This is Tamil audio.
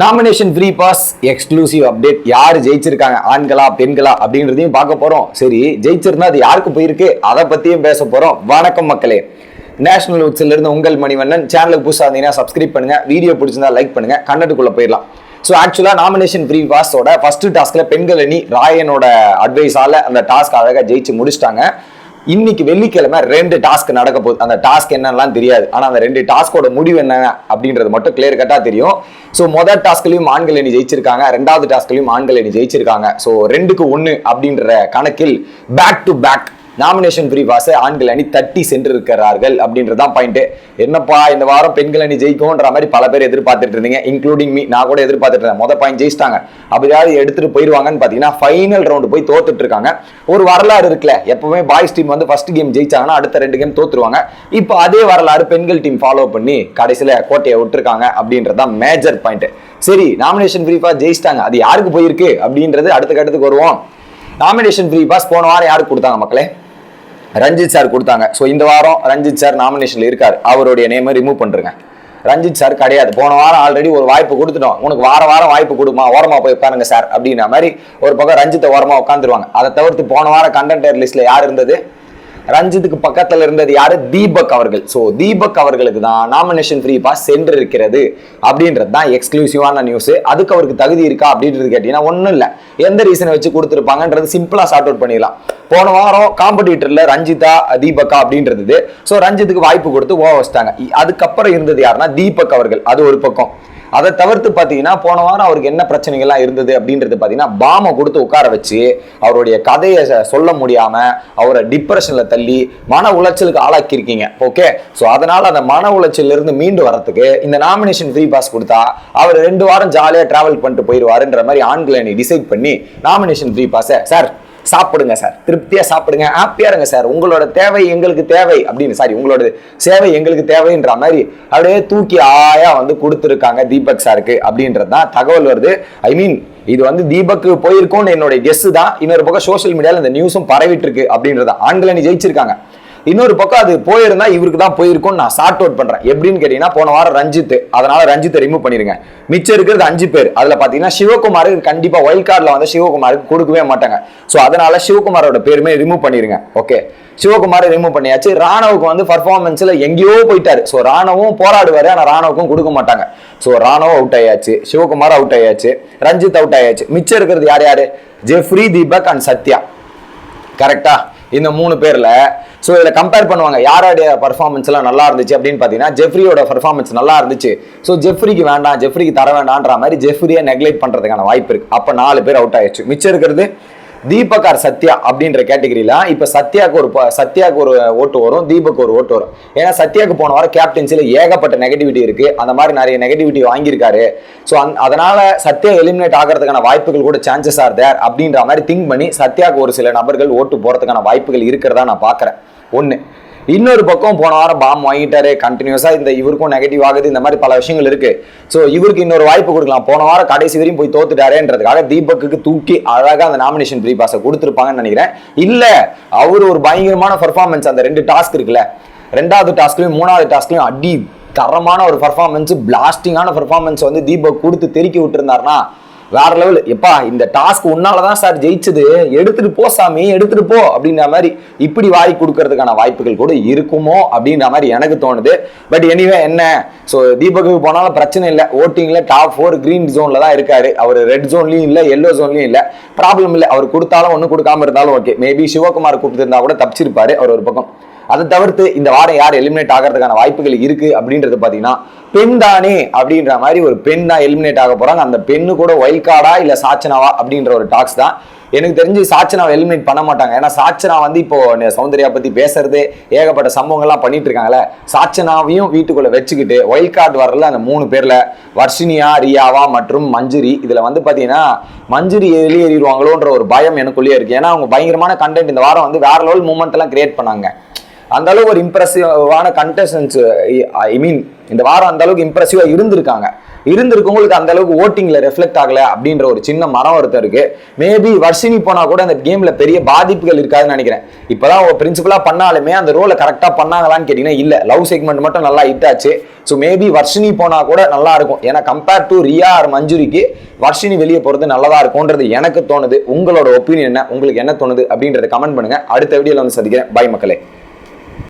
Nomination free pass exclusive update யார் ஜெயிச்சிருக்காங்க? ஆண்களா பெண்களா அப்படின்றதையும் பார்க்க போறோம். சரி ஜெயிச்சிருந்தா அது யாருக்கு போயிருக்கு? அதை பத்தியும் பேச போறோம். வணக்கம் மக்களே. நேஷனல் உட்ஸ்ல இருந்து உங்கள் மணிவண்ணன். சேனலுக்கு புதுசாக இருந்தீங்கன்னா சப்ஸ்கிரைப் பண்ணுங்க. வீடியோ பிடிச்சிருந்தா லைக் பண்ணுங்க. கண்டென்ட்டுக்குள்ள போயிடலாம். ஸோ ஆக்சுவலாக நாமினேஷன் ஃப்ரீ பாஸோட ஃபர்ஸ்ட் டாஸ்க்ல பெண்கள் அணி ராயனோட அட்வைஸால அந்த டாஸ்க் அழகாக ஜெயிச்சு முடிச்சிட்டாங்க. இன்னைக்கு வெள்ளிக்கிழமை ரெண்டு டாஸ்க் நடக்க போகுது. அந்த டாஸ்க் என்னெல்லாம் தெரியாது. ஆனா அந்த ரெண்டு டாஸ்கோட முடிவு என்ன அப்படின்றது மட்டும் கிளியர் கட்டாக தெரியும். ஸோ முதல் டாஸ்க்லையும் ஆண்கள் அணி ஜெயிச்சிருக்காங்க. ரெண்டாவது டாஸ்க்லையும் ஆண்கள் அணி ஜெயிச்சிருக்காங்க. ஸோ ரெண்டுக்கு ஒன்று அப்படின்ற கணக்கில் back to back nomination free பாஸை ஆண்கள் அணி தட்டி சென்றிருக்கிறார்கள் அப்படின்றதான் பாயிண்ட் என்னப்பா இந்த வாரம் பெண்கள் அணி ஜெயிக்கும்ன்ற மாதிரி பல பேர் எதிர்பார்த்துட்டு இருந்தீங்க இன்க்ளூடிங் மீ நான் கூட எதிர்பார்த்துட்டு இருந்தேன். மொதல் பாயிண்ட் ஜெயிச்சிட்டாங்க. அப்படியாவது எடுத்துட்டு போயிருவாங்கன்னு பார்த்தீங்கன்னா ஃபைனல் ரவுண்டு போய் தோத்துட்டு இருக்காங்க. ஒரு வரலாறு இருக்குல்ல எப்பவுமே பாய்ஸ் டீம் வந்து ஃபர்ஸ்ட் கேம் ஜெயிச்சாங்கன்னா அடுத்த ரெண்டு கேம் தோத்துருவாங்க. இப்போ அதே வரலாறு பெண்கள் டீம் ஃபாலோ பண்ணி கடைசியில் கோட்டையை விட்டுருக்காங்க அப்படின்றதான் மேஜர் பாயிண்ட் சரி நாமினேஷன் ஃப்ரீ பாஸ் ஜெயிச்சிட்டாங்க. அது யாருக்கு போயிருக்கு அப்படின்றது அடுத்த கட்டத்துக்கு வருவோம். நாமினேஷன் ஃப்ரீ பாஸ் போன வாரம் யாருக்கு கொடுத்தாங்க மக்களே? ரஞ்சித் சார் கொடுத்தாங்க. ஸோ இந்த வாரம் ரஞ்சித் சார் நாமினேஷன்ல இருக்காரு. அவருடைய நேமை ரிமூவ் பண்ணுறேங்க ரஞ்சித் சார் கிடையாது. போன வாரம் ஆல்ரெடி ஒரு வாய்ப்பு கொடுத்துட்டோம். உனக்கு வார வாரம் வாய்ப்பு கொடுமா ஓரமா போய் உட்காருங்க சார். அப்படின்ற மாதிரி ஒரு பக்கம் ரஞ்சித்தை ஓரமா உட்காந்துருவாங்க அதை தவிர்த்து போன வாரம் கண்டென்டர் லிஸ்ட்ல யார் இருந்தது? ரஞ்சித்துக்கு பக்கத்துல இருந்தது யாரு? தீபக் அவர்கள். ஸோ தீபக் அவர்களுக்கு தான் நாமினேஷன் ஃப்ரீ பாஸ் சென்று இருக்கிறது அப்படின்றது தான் எக்ஸ்க்ளூசிவான நியூஸ் அதுக்கு அவருக்கு தகுதி இருக்கா அப்படின்றது கேட்டீங்கன்னா ஒன்றும் இல்லை. எந்த ரீசனை வச்சு கொடுத்துருப்பாங்கன்றது சிம்பிளா சார்ட் அவுட் பண்ணிடலாம். போன வாரம் காம்படிட்டர்ல ரஞ்சிதா தீபக்கா அப்படின்றது. ஸோ ரஞ்சித்துக்கு வாய்ப்பு கொடுத்து ஓ வச்சிட்டாங்க. அதுக்கப்புறம் இருந்தது யாருன்னா தீபக் அவர்கள். அது ஒரு பக்கம். அதை தவிர்த்து பார்த்தீங்கன்னா போன வாரம் அவருக்கு என்ன பிரச்சனைகள்லாம் இருந்தது அப்படின்றது பார்த்தீங்கன்னா பாமை கொடுத்து உட்கார வச்சு அவருடைய கதையை சொல்ல முடியாமல் அவரை டிப்ரெஷனில் தள்ளி மன உளைச்சலுக்கு ஆளாக்கியிருக்கீங்க. ஓகே ஸோ அதனால் அந்த மன உளைச்சலிருந்து மீண்டு வரத்துக்கு இந்த நாமினேஷன் ஃப்ரீ பாஸ் கொடுத்தா அவர் ரெண்டு வாரம் ஜாலியாக ட்ராவல் பண்ணிட்டு போயிடுவாருன்ற மாதிரி ஆண்களை டிசைட் பண்ணி நாமினேஷன் ஃப்ரீ பாஸை சார் சாப்பிடுங்க சார். திருப்தியாக சாப்பிடுங்க ஹாப்பியாக இருங்க சார். உங்களோட தேவை எங்களுக்கு தேவை அப்படின்னு சாரி உங்களோட சேவை எங்களுக்கு தேவைன்ற மாதிரி அப்படியே தூக்கி ஆயா வந்து கொடுத்துருக்காங்க தீபக் சாருக்கு அப்படின்றது தான் தகவல் வருது. ஐ மீன் இது வந்து தீபக்கு போயிருக்கும்னு என்னுடைய கெஸ் தான். இன்னொரு பக்கம் சோஷியல் மீடியாவில் இந்த நியூஸும் பரவிட்டு இருக்கு அப்படின்றத ஆண்களை நீ ஜெயிச்சிருக்காங்க. இன்னொரு பக்கம் அது போயிருந்தா இவருக்கு தான் போயிருக்கும்னு நான் ஷார்ட் அவுட் பண்றேன். எப்படின்னு கேட்டீங்கன்னா போன வாரம் ரஞ்சித் அதனால ரஞ்சித்தை ரிமூவ் பண்ணிருங்க. மிச்சம் இருக்கிறது அஞ்சு பேர். அதுல பாத்தீங்கன்னா சிவகுமாருக்கு கண்டிப்பா ஒயில்ட் கார்டில் வந்து சிவகுமாருக்கு கொடுக்கவே மாட்டாங்க. ஸோ அதனால சிவகுமாரோட பேருமே ரிமூவ் பண்ணிருங்க. ஓகே சிவகுமாரை ரிமூவ் பண்ணியாச்சு. ராணவுக்கு வந்து பர்ஃபார்மன்ஸ்ல எங்கேயோ போயிட்டாரு. ஸோ ராணவும் போராடுவாரு ஆனால் ராணவுக்கும் கொடுக்க மாட்டாங்க. ஸோ ராணவ் அவுட் ஆயாச்சு. சிவகுமார் அவுட் ஆயாச்சு. ரஞ்சித் அவுட் ஆயாச்சு. மிச்சம் இருக்கிறது யார் யாரு? Jeffrey Deepak and Sathya. கரெக்டா இந்த மூணு பேர்ல. ஸோ இதில் கம்பேர் பண்ணுவாங்க யாரோடைய பர்ஃபார்மன்ஸ் எல்லாம் நல்லா இருந்துச்சு அப்படின்னு பார்த்தீங்கன்னா ஜெஃப்ரியோட பர்ஃபார்மன்ஸ் நல்லா இருந்துச்சு. ஸோ ஜெஃப்ரிக்கு வேண்டாம் ஜெஃப்ரிக்கு தர வேண்டான்ற மாதிரி ஜெஃப்ரியை நெக்லெக்ட் பண்ணுறதுக்கான வாய்ப்பு இருக்கு. அப்போ நாலு பேர் அவுட் ஆயிடுச்சு. மிச்சம் இருக்கிறது தீபகார் சத்யா அப்படின்ற கேட்டகரியில இப்ப சத்யாக்கு ஒரு ப- சத்யாக்கு ஒரு ஓட்டு வரும் தீபக் ஒரு ஓட்டு வரும். ஏன்னா சத்யாக்கு போன வாரம் கேப்டன்சில ஏகப்பட்ட நெகட்டிவிட்டி இருக்கு. அந்த மாதிரி நிறைய நெகட்டிவிட்டி வாங்கியிருக்காரு. ஸோ அந் அதனால சத்யா எலிமினேட் ஆகிறதுக்கான வாய்ப்புகள் கூட சான்சஸ் ஆர் தேர் அப்படின்ற மாதிரி திங்க் பண்ணி சத்யாக்கு ஒரு சில நபர்கள் ஓட்டு போறதுக்கான வாய்ப்புகள் இருக்கிறதா நான் பார்க்குறேன் ஒன்று இன்னொரு பக்கம் போன வாரம் பாம் வாங்கிட்டாரு கண்டினியூஸாக இந்த இவருக்கும் நெகட்டிவ் ஆகுது இந்த மாதிரி பல விஷயங்கள் இருக்கு. ஸோ இவருக்கு இன்னொரு வாய்ப்பு கொடுக்கலாம். போன வாரம் கடைசி வரையும் போய் தோத்துட்டாரேன்றதுக்காக தீபக்கு தூக்கி அழகாக அந்த நாமினேஷன் ப்ரீ பாஸை கொடுத்துருப்பாங்கன்னு நினைக்கிறேன். இல்லை அவர் ஒரு பயங்கரமான பர்ஃபார்மன்ஸ் அந்த ரெண்டு டாஸ்க் இருக்குல்ல. ரெண்டாவது டாஸ்க்லையும் மூணாவது டாஸ்க்லையும் அடி தரமான ஒரு பர்ஃபார்மன்ஸ் பிளாஸ்டிங்கான பர்ஃபார்மன்ஸ் வந்து தீபக் கொடுத்து தெருக்கி விட்டுருந்தாருன்னா வேற லெவல் எப்பா இந்த டாஸ்க் உன்னாலதான் சார் ஜெயிச்சது. எடுத்துட்டு போ சாமி எடுத்துட்டு போ அப்படின்ற மாதிரி இப்படி வாரி கொடுக்கறதுக்கான வாய்ப்புகள் கூட இருக்குமோ அப்படின்ற மாதிரி எனக்கு தோணுது. பட் எனிவே என்ன? ஸோ தீபக்கு போனாலும் பிரச்சனை இல்லை. ஓட்டிங்ல டாப் ஃபோர் கிரீன் ஜோன்ல தான் இருக்காரு. அவர் ரெட் ஜோன்லயும் இல்லை எல்லோ ஜோன்லயும் இல்லை. ப்ராப்ளம் இல்லை. அவர் கொடுத்தாலும் ஒன்றும் கொடுக்காம இருந்தாலும் ஓகே மேபி சிவகுமார் கொடுத்துருந்தா கூட தப்பிச்சிருப்பாரு. அவர் ஒரு பக்கம். அதை தவிர்த்து இந்த வாரம் யார் எலிமினேட் ஆகிறதுக்கான வாய்ப்புகள் இருக்கு அப்படின்றது பார்த்தீங்கன்னா பெண் தானே அப்படின்ற மாதிரி ஒரு பெண் தான் எலிமினேட் ஆக போறாங்க. அந்த பெண்ணு கூட ஒயில் கார்டா இல்ல சாச்சனாவா அப்படின்ற ஒரு டாக்ஸ் தான். எனக்கு தெரிஞ்சு சாச்சனாவை எலிமினேட் பண்ண மாட்டாங்க. ஏன்னா சாச்சனா வந்து இப்போ சௌந்தர்யா பத்தி பேசுறது ஏகப்பட்ட சம்பவங்கள்லாம் பண்ணிட்டு இருக்காங்கல்ல. சாச்சனாவையும் வீட்டுக்குள்ள வச்சுக்கிட்டு ஒயில் கார்டு வரல அந்த மூணு பேர்ல வர்ஷினியா ரியாவா மற்றும் மஞ்சுரி. இதுல வந்து பாத்தீங்கன்னா மஞ்சுரி வெளியேறிடுவாங்களோன்ற ஒரு பயம் எனக்குள்ளேயே இருக்கு. ஏன்னா அவங்க பயங்கரமான கண்டென்ட் இந்த வாரம் வந்து வேற லெவல் மூமெண்ட் எல்லாம் கிரியேட் பண்ணாங்க. அந்த அளவுக்கு ஒரு இம்ப்ரெசிவான கண்டஸ்டன்ஸ் ஐ மீன் இந்த வாரம் அந்த அளவுக்கு இம்ப்ரெசிவா இருந்திருக்காங்க. இருந்திருக்கவங்களுக்கு அந்த அளவுக்கு ஓட்டிங்ல ரெஃப்ளெக்ட் ஆகல அப்படின்ற ஒரு சின்ன மரம் ஒருத்தர் இருக்கு. மேபி வர்ஷினி போனா கூட அந்த கேம்ல பெரிய பாதிப்புகள் இருக்காதுன்னு நினைக்கிறேன். இப்பதான் பிரின்சிபலா பண்ணாலுமே அந்த ரோலை கரெக்டா பண்ணாங்களான்னு கேட்டீங்கன்னா இல்ல. லவ் செக்மெண்ட் மட்டும் நல்லா ஹிட் ஆச்சு. ஸோ மேபி வர்ஷினி போனா கூட நல்லா இருக்கும். ஏன்னா கம்பேர் டு ரியா ஆர் மஞ்சுரிக்கு வர்ஷினி வெளியே போறது நல்லதா இருக்கும்ன்றது எனக்கு தோணுது. உங்களோட ஒப்பீனியன் என்ன? உங்களுக்கு என்ன தோணுது அப்படின்றத கமெண்ட் பண்ணுங்க. அடுத்த வீடியோல வந்து சந்திக்கிறேன். பை மக்களே.